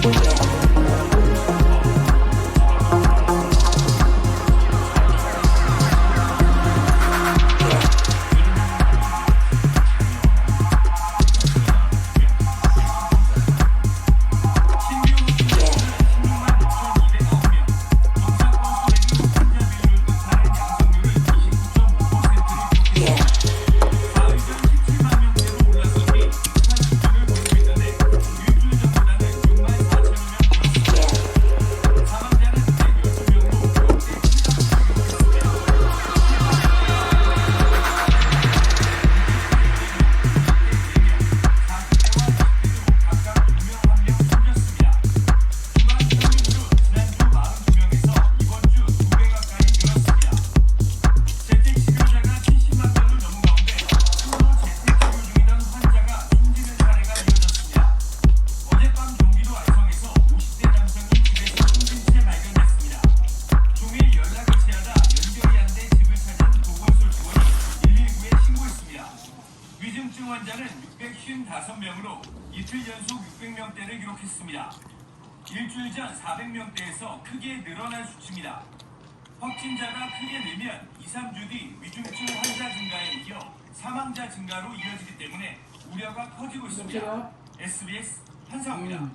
위중 600명대를 기록했습니다. 일주일 전 400명대에서 크게 늘어난 수치입니다. 확진자가 크게 늘면 2, 3주 뒤 위중증 환자 증가에 이어 사망자 증가로 이어지기 때문에 우려가 커지고 있습니다. SBS 한상우입니다.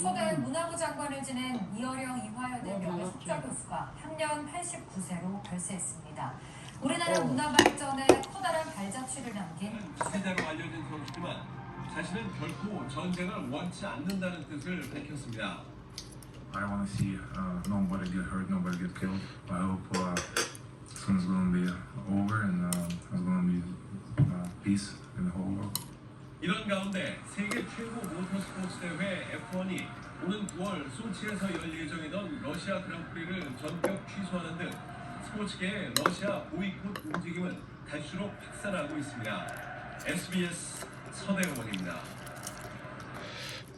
초대 문화부 장관을 지낸 이어령 이화여대병의 숙자 교수가 향년 89세로 별세했습니다. 우리나라 문화 발전에 커다란 발자취를 남긴 세자로 알려진 선수지만 자신은 결코 전쟁을 원치 않는다는 뜻을 밝혔습니다. I want to see uh, nobody get hurt, nobody get killed. I hope uh, soon's going to be over and uh, there's going to be uh, peace in the whole world. 이런 가운데 세계 최고 모터스포츠 대회 F1이 오는 9월 소치에서 열 예정이던 러시아 그랑프리를 전격 취소하는 등 스포츠계의 러시아 보이콧 움직임은 갈수록 확산하고 있습니다. SBS 서대원입니다.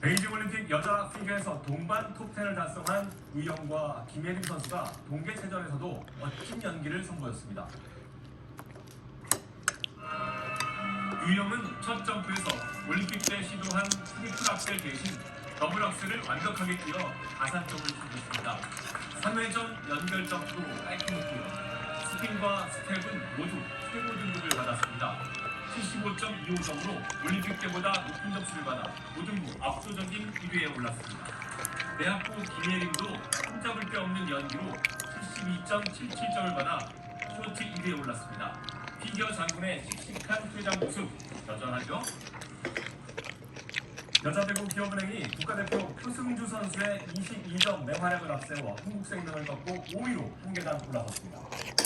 베이징 올림픽 여자 피겨에서 동반 톱10을 달성한 우영과 김예림 선수가 동계체전에서도 멋진 연기를 선보였습니다. 유영은 첫 점프에서 올림픽 때 시도한 트리플 악셀 대신 더블 악셀을 완벽하게 뛰어 가산점을 챙겼습니다. 3회전 연결 점프도 깔끔했고요. 스핀과 스텝은 모두 최고 등급을 받았습니다. 75.25점으로 올림픽 때보다 높은 점수를 받아 모등부 압도적인 1위에 올랐습니다. 대학부 김예림도 흠잡을 데 없는 연기로 72.77점을 받아 쇼트 1위에 올랐습니다. 피겨 장군의 씩씩한 퇴장 모습 여전하죠? 여자배구 기업은행이 국가대표 표승주 선수의 22점 맹활약을 앞세워 한국생명을 꺾고 5위로 통계단 올라섰습니다.